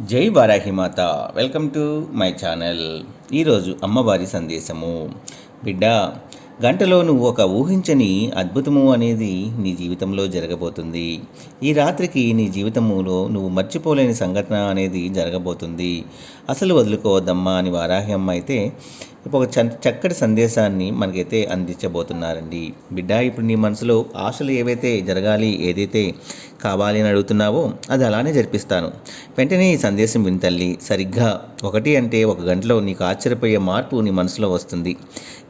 జై Varahimata welcome to my channel. ఈరోజు అమ్మవారి సందేశము. బిడ్డ గంటలో నువ్వు ఒక ఊహించని అద్భుతము అనేది నీ జీవితంలో జరగబోతుంది. ఈ రాత్రికి నీ జీవితములో నువ్వు మర్చిపోలేని సంఘటన అనేది జరగబోతుంది. అసలు వదులుకోవద్దమ్మా అని వారాహ్యమ్మ అయితే ఒక చ- చక్కటి సందేశాన్ని మనకైతే అందించబోతున్నారండి. బిడ్డ ఇప్పుడు నీ మనసులో ఆశలు ఏవైతే జరగాలి ఏదైతే కావాలి అని అడుగుతున్నావో అది అలానే జరిపిస్తాను. వెంటనే ఈ సందేశం విని తల్లి. సరిగ్గా ఒకటి అంటే ఒక గంటలో నీకు ఆశ్చర్యపోయే మార్పు నీ మనసులో వస్తుంది.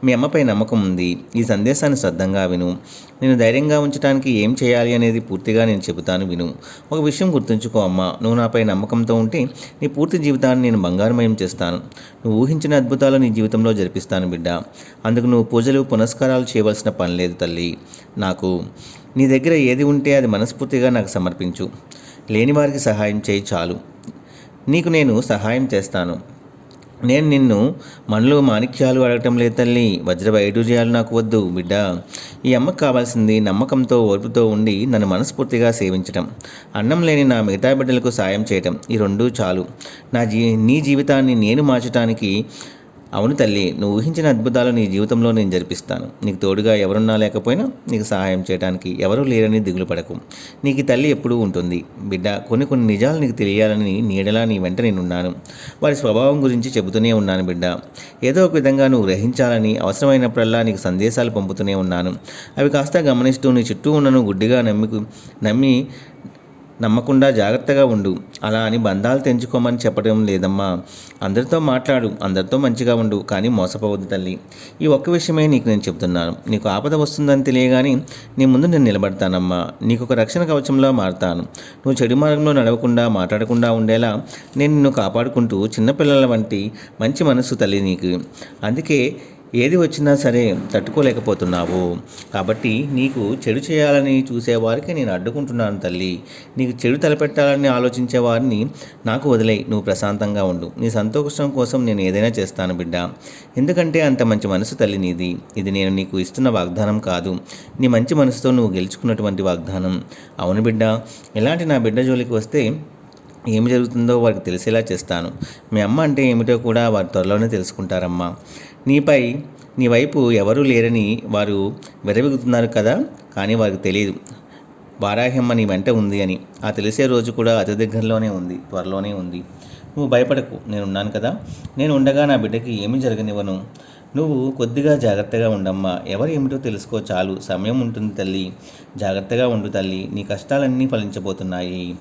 మీ అమ్మపై నమ్మకం ఉంది. ఈ సందేశాన్ని శ్రద్ధంగా విను. నేను ధైర్యంగా ఉంచడానికి ఏం చేయాలి అనేది పూర్తిగా నేను చెబుతాను విను. ఒక విషయం గుర్తుంచుకో అమ్మా. నువ్వు నాపై నమ్మకంతో ఉంటే నీ పూర్తి జీవితాన్ని నేను బంగారమయం చేస్తాను. నువ్వు ఊహించిన అద్భుతాలు నీ జీవితంలో జరిపిస్తాను బిడ్డ. అందుకు నువ్వు పూజలు పునస్కారాలు చేయవలసిన పని లేదు తల్లి. నాకు నీ దగ్గర ఏది ఉంటే అది మనస్ఫూర్తిగా నాకు సమర్పించు. లేని వారికి సహాయం చేయి చాలు. నీకు నేను సహాయం చేస్తాను. నేను నిన్ను మనలో మాణిక్యాలు అడగటం లేదు తల్లి. వజ్ర వైడూర్యాలు నాకు వద్దు బిడ్డ. ఈ అమ్మకు కావాల్సింది నమ్మకంతో ఓర్పుతో ఉండి నన్ను మనస్ఫూర్తిగా సేవించటం. అన్నం లేని నా మిగతా బిడ్డలకు సాయం చేయటం. ఈ రెండూ చాలు. నా జీ నీ జీవితాన్ని నేను మార్చడానికి అవును తల్లి నువ్వు ఊహించిన అద్భుతాలు నీ జీవితంలో నేను జరిపిస్తాను. నీకు తోడుగా ఎవరున్నా లేకపోయినా నీకు సహాయం చేయడానికి ఎవరూ లేరని దిగులు పడకు. నీకు తల్లి ఎప్పుడూ ఉంటుంది. బిడ్డ కొన్ని కొన్ని నిజాలు నీకు తెలియాలని నీడలా నీ వెంట నేనున్నాను. వారి స్వభావం గురించి చెబుతూనే ఉన్నాను బిడ్డ. ఏదో ఒక విధంగా నువ్వు గ్రహించాలని అవసరమైనప్పుడల్లా నీకు సందేశాలు పంపుతూనే ఉన్నాను. అవి కాస్త గమనిస్తూ నీ చుట్టూ ఉన్నను గుడ్డిగా నమ్మి నమ్మి నమ్మకుండా జాగ్రత్తగా ఉండు. అలా అని బంధాలు తెంచుకోమని చెప్పడం లేదమ్మా. అందరితో మాట్లాడు. అందరితో మంచిగా ఉండు. కానీ మోసపోవద్దు తల్లి. ఈ ఒక్క విషయమే నీకు నేను చెబుతున్నాను. నీకు ఆపద వస్తుందని తెలియగాని నీ ముందు నేను నిలబడతానమ్మా. నీకు ఒక రక్షణ కవచంలో మారుతాను. నువ్వు చెడు మార్గంలో నడవకుండా మాట్లాడకుండా ఉండేలా నేను నిన్ను కాపాడుకుంటూ చిన్నపిల్లల వంటి మంచి మనసు తల్లి నీకు. అందుకే ఏది వచ్చినా సరే తట్టుకోలేకపోతున్నావు. కాబట్టి నీకు చెడు చేయాలని చూసేవారికి నేను అడ్డుకుంటున్నాను తల్లి. నీకు చెడు తలపెట్టాలని ఆలోచించే వారిని నాకు వదిలే నువ్వు ప్రశాంతంగా ఉండు. నీ సంతోషం కోసం నేను ఏదైనా చేస్తాను బిడ్డ. ఎందుకంటే అంత మంచి మనసు తల్లి నీది. ఇది నేను నీకు ఇస్తున్న వాగ్దానం కాదు. నీ మంచి మనసుతో నువ్వు గెలుచుకున్నటువంటి వాగ్దానం. అవును బిడ్డ. ఇలాంటి నా బిడ్డ జోలికి వస్తే ఏమి జరుగుతుందో వారికి తెలిసేలా చేస్తాను. మీ అమ్మ అంటే ఏమిటో కూడా వారు త్వరలోనే తెలుసుకుంటారమ్మా. నీపై నీ వైపు ఎవరూ లేరని వారు విరవిగుతున్నారు కదా కానీ వారికి తెలియదు వారాహ్యమ్మ నీ వెంట ఉంది అని. ఆ తెలిసే రోజు కూడా అతి దగ్గరలోనే ఉంది త్వరలోనే ఉంది. నువ్వు భయపడకు నేను ఉన్నాను కదా. నేను ఉండగా నా బిడ్డకి ఏమీ జరగనివ్వను. నువ్వు కొద్దిగా జాగ్రత్తగా ఉండమ్మా. ఎవరు ఏమిటో తెలుసుకో చాలు. సమయం ఉంటుంది తల్లి. జాగ్రత్తగా ఉండు తల్లి. నీ కష్టాలన్నీ ఫలించబోతున్నాయి.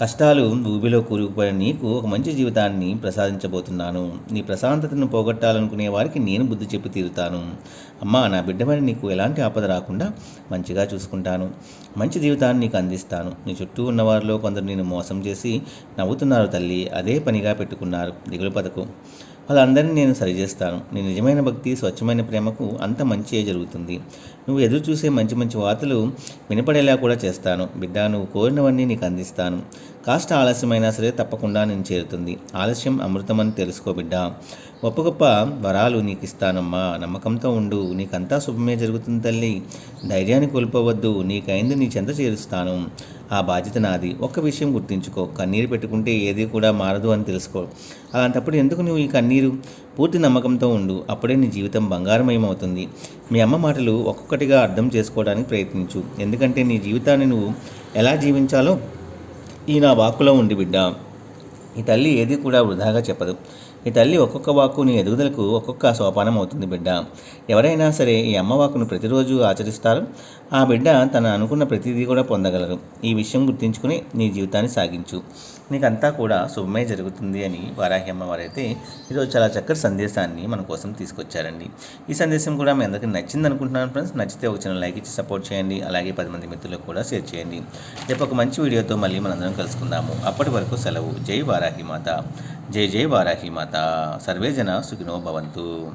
కష్టాలు ఊబిలో కూరుకుపోయిన నీకు ఒక మంచి జీవితాన్ని ప్రసాదించబోతున్నాను. నీ ప్రశాంతతను పోగొట్టాలనుకునే వారికి నేను బుద్ధి చెప్పి తీరుతాను. అమ్మా నా బిడ్డమని నీకు ఎలాంటి ఆపద రాకుండా మంచిగా చూసుకుంటాను. మంచి జీవితాన్ని నీకు అందిస్తాను. నీ చుట్టూ ఉన్నవారిలో కొందరు నేను మోసం చేసి నవ్వుతున్నారు తల్లి. అదే పనిగా పెట్టుకున్నారు. దిగులు పథకం వాళ్ళందరినీ నేను సరిచేస్తాను. నీ నిజమైన భక్తి స్వచ్ఛమైన ప్రేమకు అంత మంచియే జరుగుతుంది. నువ్వు ఎదురు చూసే మంచి మంచి వార్తలు వినపడేలా కూడా చేస్తాను. బిడ్డ నువ్వు కోరినవన్నీ నీకు అందిస్తాను. కాస్త ఆలస్యమైనా సరే తప్పకుండా నేను చేరుతుంది. ఆలస్యం అమృతమని తెలుసుకో బిడ్డ. గొప్ప గొప్ప వరాలు నీకు ఇస్తానమ్మా నమ్మకంతో ఉండు. నీకంతా శుభమే జరుగుతుంది తల్లి. ధైర్యాన్ని కోల్పోవద్దు. నీకైంది నీ చెంత చేరుస్తాను. ఆ బాధ్యత నాది. ఒక్క విషయం గుర్తుంచుకో. కన్నీరు పెట్టుకుంటే ఏది కూడా మారదు అని తెలుసుకో. అలాంటప్పుడు ఎందుకు నువ్వు ఈ కన్నీరు? పూర్తి నమ్మకంతో ఉండు. అప్పుడే నీ జీవితం బంగారమయం అవుతుంది మీ అమ్మ మాటలు ఒక్కొక్కటిగా అర్థం చేసుకోవడానికి ప్రయత్నించు. ఎందుకంటే నీ జీవితాన్ని నువ్వు ఎలా జీవించాలో ఈ నా వాక్కులో ఉండి బిడ్డ ఈ తల్లి ఏది కూడా వృధాగా చెప్పదు. ఈ తల్లి ఒక్కొక్క వాక్కు నీ ఎదుగుదలకు ఒక్కొక్క సోపానం అవుతుంది బిడ్డ. ఎవరైనా సరే ఈ అమ్మవాకును ప్రతిరోజు ఆచరిస్తారు. ఆ బిడ్డ తను అనుకున్న ప్రతిదీ కూడా పొందగలరు. ఈ విషయం గుర్తించుకుని నీ జీవితాన్ని సాగించు. నీకంతా కూడా శుభమే జరుగుతుంది అని వారాహి అమ్మవారైతే ఈరోజు చాలా చక్కటి సందేశాన్ని మన కోసం తీసుకొచ్చారండి. ఈ సందేశం కూడా మీ అందరికీ నచ్చింది అనుకుంటున్నాను ఫ్రెండ్స్. నచ్చితే ఒక చిన్న లైక్ ఇచ్చి సపోర్ట్ చేయండి. అలాగే పది మంది మిత్రులకు కూడా షేర్ చేయండి. రేపు ఒక మంచి వీడియోతో మళ్ళీ మనందరం కలుసుకుందాము. అప్పటి వరకు సెలవు. జై వారాహి మాత. జయ జయ వారాహి మాత. సర్వే జన సుఖినో భవంతు.